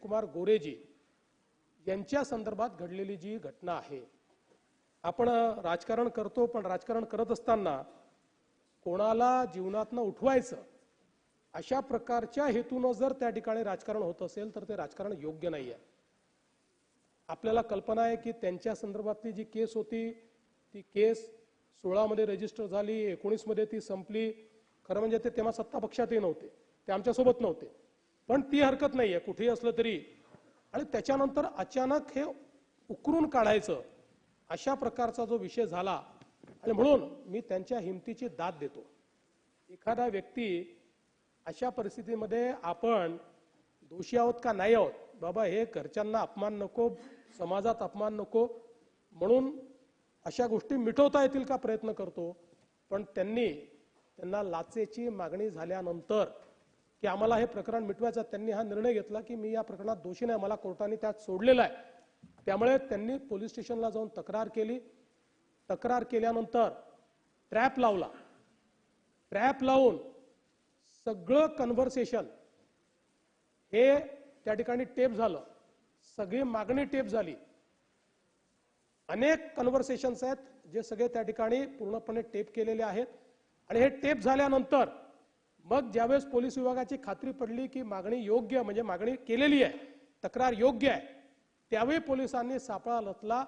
जयकुमार गोरेजी यांच्या संदर्भात घडलेली जी घटना आहे आपण राजकारण करतो पण राजकारण करत असताना कोणाला जीवनातनं उठवायचं अशा प्रकारच्या हेतूनं जर त्या ठिकाणी राजकारण होत असेल तर ते राजकारण योग्य नाही आहे आपल्याला कल्पना आहे की त्यांच्या संदर्भातली जी केस होती ती केस सोळामध्ये रजिस्टर झाली एकोणीसमध्ये ती संपली. खरं म्हणजे ते तेव्हा सत्ता पक्षातही नव्हते ते आमच्यासोबत नव्हते. पण ती हरकत नाही आहे कुठेही असलं तरी. आणि त्याच्यानंतर अचानक हे उकरून काढायचं अशा प्रकारचा जो विषय झाला. आणि म्हणून मी त्यांच्या हिमतीची दाद देतो. एखादा व्यक्ती अशा परिस्थितीमध्ये आपण दोषी आहोत का नाही आहोत? बाबा हे घरच्यांना अपमान नको समाजात अपमान नको. म्हणून अशा गोष्टी मिटवता येतील का प्रयत्न करतो. पण त्यांनी त्यांना लाचेची मागणी झाल्यानंतर की आम्हाला हे प्रकरण मिटवायचं. त्यांनी हा निर्णय घेतला की मी या प्रकरणात दोषी नाही मला कोर्टाने त्यात सोडलेलं आहे. त्यामुळे त्यांनी पोलीस स्टेशनला जाऊन तक्रार केली. तक्रार केल्यानंतर ट्रॅप लावला. ट्रॅप लावून सगळं कन्व्हर्सेशन हे त्या ठिकाणी टेप झालं. सगळी मागणी टेप झाली. अनेक कन्व्हर्सेशन्स आहेत जे सगळे त्या ठिकाणी पूर्णपणे टेप केलेले आहेत. आणि हे टेप झाल्यानंतर मग ज्यावेळेस पोलीस विभागाची खात्री पडली की मागणी योग्य म्हणजे मागणी केलेली आहे तक्रार योग्य आहे त्यावेळी पोलिसांनी सापळा लचला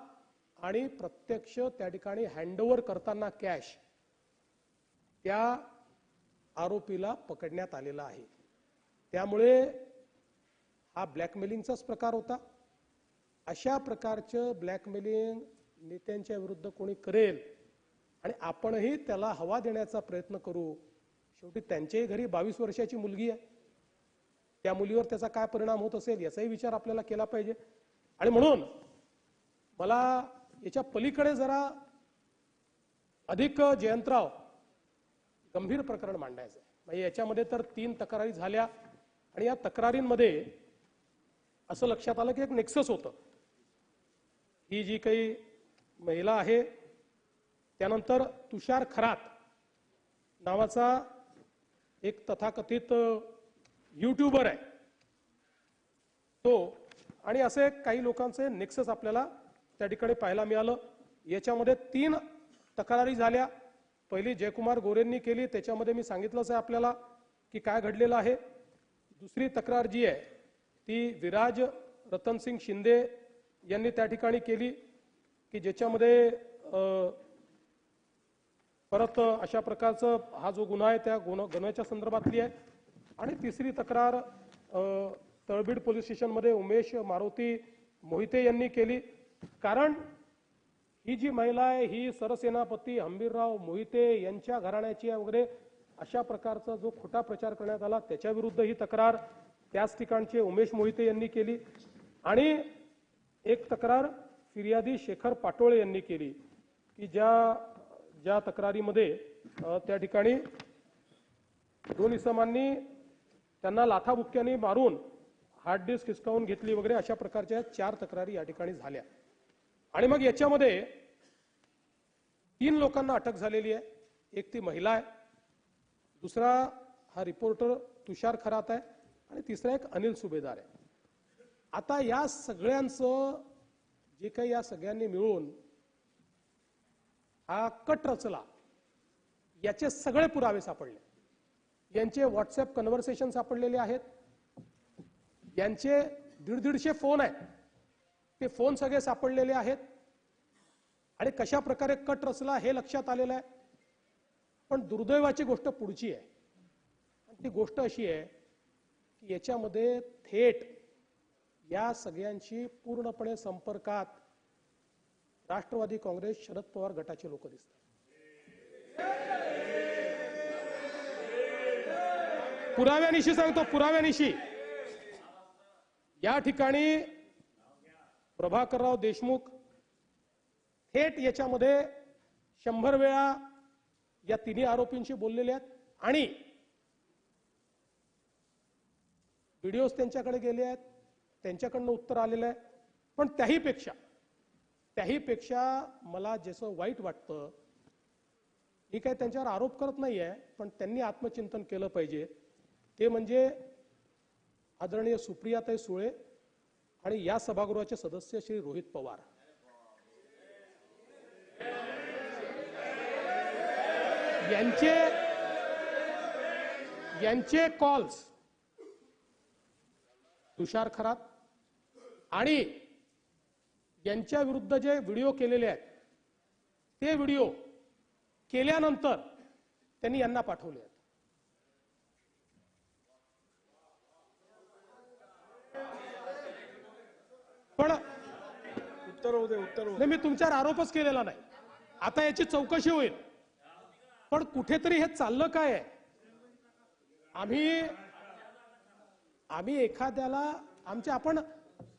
आणि प्रत्यक्ष त्या ठिकाणी हँडओव्हर करताना कॅश त्या आरोपीला पकडण्यात आलेला आहे. त्यामुळे हा ब्लॅकमेलिंगचाच प्रकार होता. अशा प्रकारचं ब्लॅकमेलिंग नेत्यांच्या विरुद्ध कोणी करेल आणि आपणही त्याला हवा देण्याचा प्रयत्न करू शेवटी त्यांच्याही घरी बावीस वर्षाची मुलगी आहे. त्या मुलीवर त्याचा काय परिणाम होत असेल याचाही विचार आपल्याला केला पाहिजे. आणि म्हणून मला याच्या पलीकडे जरा अधिक जयंतराव गंभीर प्रकरण मांडायचं आहे. म्हणजे याच्यामध्ये तर तीन तक्रारी झाल्या आणि या तक्रारींमध्ये असं लक्षात आलं की एक नेक्सस होतं. ही जी काही महिला आहे त्यानंतर तुषार खरात नावाचा एक तथाकथित युट्यूबर आहे. तो आणि असे काही लोकांचे नेक्सस आपल्याला त्या ठिकाणी पाहायला मिळालं. याच्यामध्ये तीन तक्रारी झाल्या. पहिली जयकुमार गोरेंनी केली. त्याच्यामध्ये मी सांगितलंच आहे आपल्याला की काय घडलेलं आहे. दुसरी तक्रार जी आहे ती विराज रतनसिंग शिंदे यांनी त्या ठिकाणी केली की ज्याच्यामध्ये परत अशा प्रकारचं हा जो गुन्हा आहे त्या गुन्हा गुन्ह्याच्या संदर्भातली आहे. आणि तिसरी तक्रार तळबीड पोलीस स्टेशनमध्ये उमेश मारुती मोहिते यांनी केली. कारण ही जी महिला आहे ही सरसेनापती हंबीरराव मोहिते यांच्या घराण्याची आहे वगैरे अशा प्रकारचा जो खोटा प्रचार करण्यात आला त्याच्याविरुद्ध ही तक्रार त्याच ठिकाणचे उमेश मोहिते यांनी केली. आणि एक तक्रार फिर्यादी शेखर पाटोळे यांनी केली की ज्या ज्या तक्रारीमध्ये त्या ठिकाणी दोन इसमांनी त्यांना लाथाबुक्क्यांनी मारून हार्ड डिस्क हिसकावून घेतली वगैरे अशा प्रकारच्या चार तक्रारी या ठिकाणी झाल्या. आणि मग याच्यामध्ये तीन लोकांना अटक झालेली आहे. एक ती महिला आहे. दुसरा हा रिपोर्टर तुषार खरात आहे. आणि तिसरा एक अनिल सुभेदार आहे. आता या सगळ्यांचं जे काही या सगळ्यांनी मिळून हा कट रचला. याचे सगळे पुरावे सापडले. यांचे व्हॉट्सअप कन्व्हर्सेशन सापडलेले आहेत. यांचे दीड दीडशे फोन आहेत. ते फोन सगळे सापडलेले आहेत. आणि कशा प्रकारे कट रचला हे लक्षात आलेलं आहे. पण दुर्दैवाची गोष्ट पुढची आहे. ती गोष्ट अशी आहे की याच्यामध्ये थेट या सगळ्यांशी पूर्णपणे संपर्कात राष्ट्रवादी काँग्रेस शरद पवार गटाचे लोक दिसतात. पुराव्यानिशी सांगतो पुराव्यानिशी या ठिकाणी प्रभाकरराव देशमुख थेट याच्यामध्ये शंभर वेळा या तिन्ही आरोपींशी बोललेले आहेत आणि व्हिडिओज त्यांच्याकडे गेले आहेत त्यांच्याकडनं उत्तर आलेलं आहे. पण त्याहीपेक्षा त्याहीपेक्षा मला जसं वाईट वाटतं मी काय त्यांच्यावर आरोप करत नाही आहे पण त्यांनी आत्मचिंतन केलं पाहिजे. ते म्हणजे आदरणीय सुप्रियाताई सुळे आणि या सभागृहाचे सदस्य श्री रोहित पवार. यांचे यांचे कॉल्स तुषार खरात आणि यांच्या विरुद्ध जे व्हिडिओ केलेले आहेत ते व्हिडिओ केल्यानंतर त्यांनी यांना पाठवले आहेत. पण उत्तर होऊ दे उत्तर मी तुमच्यावर आरोपच केलेला नाही. आता याची चौकशी होईल. पण कुठेतरी हे चाललं काय आहे? आम्ही आम्ही एखाद्याला आमचे आपण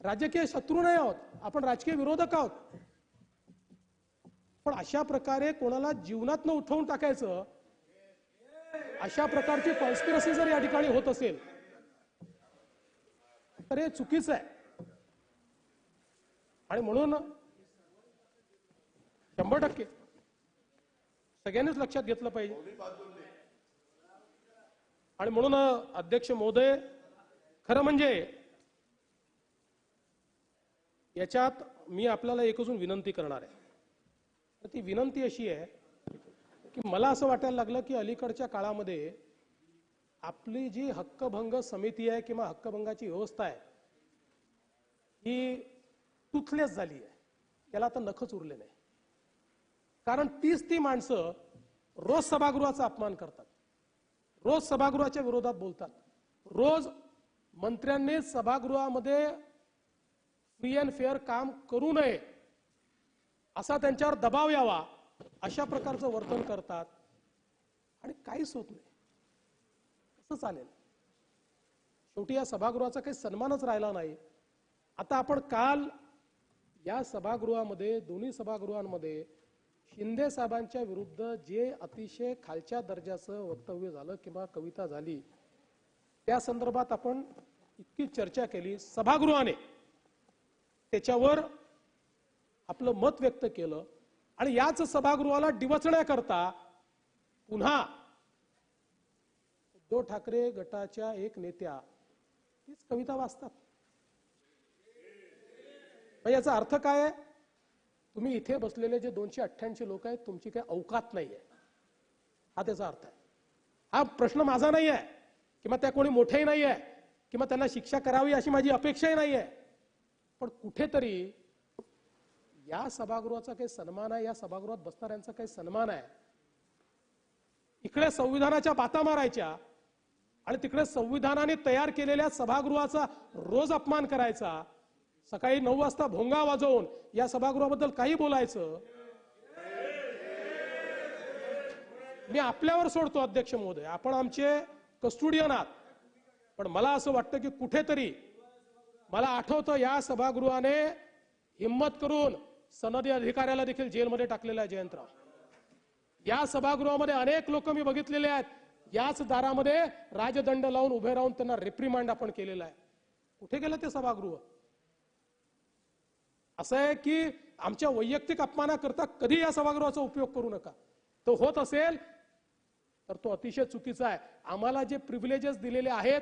राजकीय शत्रू नाही आहोत. आपण राजकीय विरोधक आहोत. पण अशा प्रकारे कोणाला जीवनात न उठवून टाकायचं अशा प्रकारची कॉन्स्पिरसी जर या ठिकाणी होत असेल तर हे चुकीचं आहे. आणि म्हणून शंभर टक्के सगळ्यांनीच लक्षात घेतलं पाहिजे. आणि म्हणून अध्यक्ष महोदय खरं म्हणजे याच्यात मी आपल्याला एक अजून विनंती करणार आहे. तर ती विनंती अशी आहे की मला असं वाटायला लागलं की अलीकडच्या काळामध्ये आपली जी हक्कभंग समिती आहे किंवा हक्कभंगाची व्यवस्था आहे ही तुथलेच झाली आहे. त्याला आता नखच उरले नाही. कारण तीच ती माणसं रोज सभागृहाचा अपमान करतात. रोज सभागृहाच्या विरोधात बोलतात. रोज मंत्र्यांनी सभागृहामध्ये फ्री अँड फेअर काम करू नये असा त्यांच्यावर दबाव यावा अशा प्रकारचं वर्तन करतात. आणि काहीच होत नाही. कसं चालेल? शेवटी या सभागृहाचा काही सन्मानच राहिला नाही. आता आपण काल या सभागृहामध्ये दोन्ही सभागृहांमध्ये शिंदे साहेबांच्या विरुद्ध जे अतिशय खालच्या दर्जाचं वक्तव्य झालं किंवा कविता झाली त्या संदर्भात आपण इतकी चर्चा केली. सभागृहाने त्याच्यावर आपलं मत व्यक्त केलं आणि याच सभागृहाला डिवचण्याकरता पुन्हा उद्धव ठाकरे गटाच्या एक नेत्या तीच कविता वाचतात. याचा अर्थ काय आहे? तुम्ही इथे बसलेले जे दोनशे अठ्ठ्याऐंशी लोक आहेत तुमची काही अवकात नाही आहे हा त्याचा अर्थ आहे. हा प्रश्न माझा नाही आहे किंवा त्या कोणी मोठेही नाही आहे किंवा त्यांना शिक्षा करावी अशी माझी अपेक्षाही नाही आहे पण कुठेतरी या सभागृहाचा काही सन्मान आहे या सभागृहात बसणाऱ्यांचा काही सन्मान आहे. इकडे संविधानाच्या बाता मारायच्या आणि तिकडे संविधानाने तयार केलेल्या सभागृहाचा रोज अपमान करायचा. सकाळी नऊ वाजता भोंगा वाजवून या सभागृहाबद्दल काही बोलायचं? मी आपल्यावर सोडतो अध्यक्ष महोदय. आपण आमचे कस्टुडियन आहात. पण मला असं वाटतं की कुठेतरी मला आठवतं या सभागृहाने हिम्मत करून सनदी अधिकाऱ्याला देखील जेलमध्ये टाकलेला आहे जयंतराव. या सभागृहामध्ये अनेक लोक मी बघितलेले आहेत. याच दारामध्ये राजदंड लावून उभे राहून त्यांना रिप्रिमांड आपण केलेला आहे. कुठे गेलं ते सभागृह? असं आहे की आमच्या वैयक्तिक अपमानाकरता कधी या सभागृहाचा उपयोग करू नका. तो होत असेल तर तो अतिशय चुकीचा आहे. आम्हाला जे प्रिव्हिलेजेस दिलेले आहेत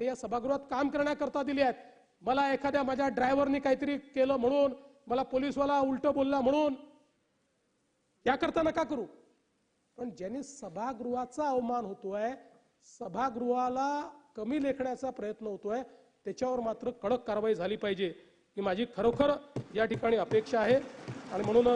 ते या सभागृहात काम करण्याकरता दिले आहेत. मला एखाद्या माझ्या ड्रायव्हरने काहीतरी केलं म्हणून मला पोलीसवाला उलट बोलला म्हणून याकरता नका करू. पण ज्यांनी सभागृहाचा अवमान होतोय सभागृहाला कमी लेखण्याचा प्रयत्न होतोय त्याच्यावर मात्र कडक कारवाई झाली पाहिजे. ही माझी खरोखर या ठिकाणी अपेक्षा आहे. आणि म्हणून